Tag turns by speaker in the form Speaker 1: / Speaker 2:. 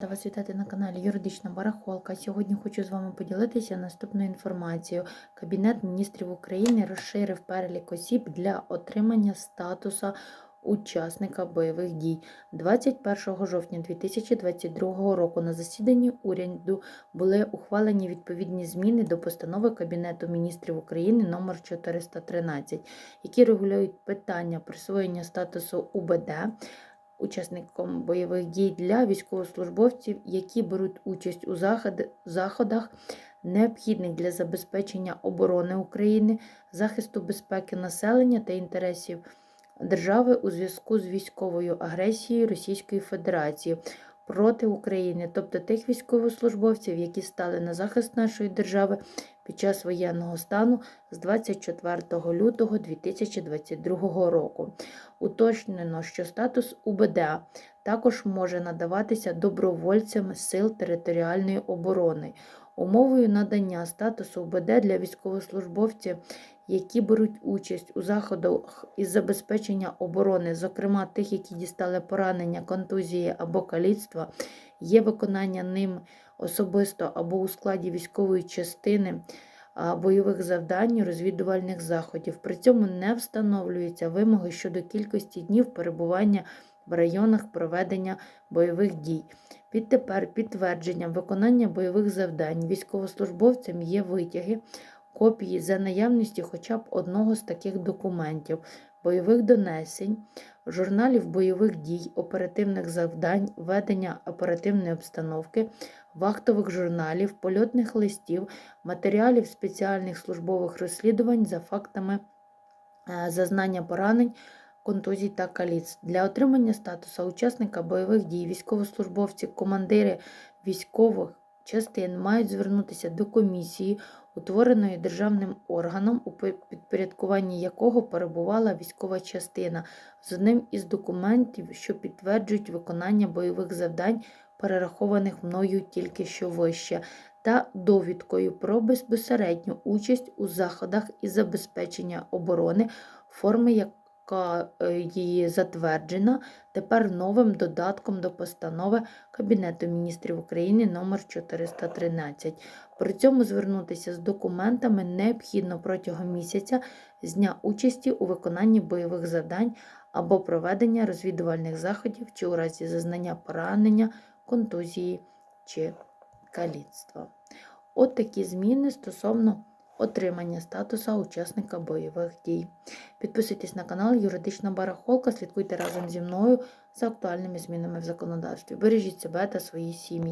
Speaker 1: Рада вас вітати на каналі Юридична Барахолка. Сьогодні хочу з вами поділитися наступною інформацією. Кабінет міністрів України розширив перелік осіб для отримання статуса учасника бойових дій. 21 жовтня 2022 року на засіданні уряду були ухвалені відповідні зміни до постанови Кабінету міністрів України номер 413, які регулюють питання присвоєння статусу УБД учасником бойових дій для військовослужбовців, які беруть участь у заходах, необхідних для забезпечення оборони України, захисту безпеки населення та інтересів держави у зв'язку з військовою агресією Російської Федерації проти України, тобто тих військовослужбовців, які стали на захист нашої держави під час воєнного стану з 24 лютого 2022 року. Уточнено, що статус УБД також може надаватися добровольцям Сил територіальної оборони. Умовою надання статусу УБД для військовослужбовців, які беруть участь у заходах із забезпечення оборони, зокрема тих, які дістали поранення, контузії або каліцтва, є виконання ним особисто або у складі військової частини бойових завдань, розвідувальних заходів. При цьому не встановлюються вимоги щодо кількості днів перебування в районах проведення бойових дій. Відтепер підтвердженням виконання бойових завдань військовослужбовцям є витяги, копії за наявності хоча б одного з таких документів, бойових донесень, журналів бойових дій, оперативних завдань, ведення оперативної обстановки, вахтових журналів, польотних листів, матеріалів спеціальних службових розслідувань за фактами е, зазнання поранень, контузій та каліцтв. Для отримання статусу учасника бойових дій військовослужбовці, командири військових частин мають звернутися до комісії, утвореної державним органом, у підпорядкуванні якого перебувала військова частина, з одним із документів, що підтверджують виконання бойових завдань, перерахованих мною тільки що вище, та довідкою про безпосередню участь у заходах із забезпечення оборони, форми яка е, її затверджена тепер новим додатком до постанови Кабінету міністрів України номер 413. При цьому звернутися з документами необхідно протягом місяця з дня участі у виконанні бойових завдань або проведення розвідувальних заходів чи у разі зазнання поранення, контузії чи каліцтва. От такі зміни стосовно отримання статуса учасника бойових дій. Підписуйтесь на канал Юридична Барахолка, слідкуйте разом зі мною за актуальними змінами в законодавстві. Бережіть себе та свої сім'ї.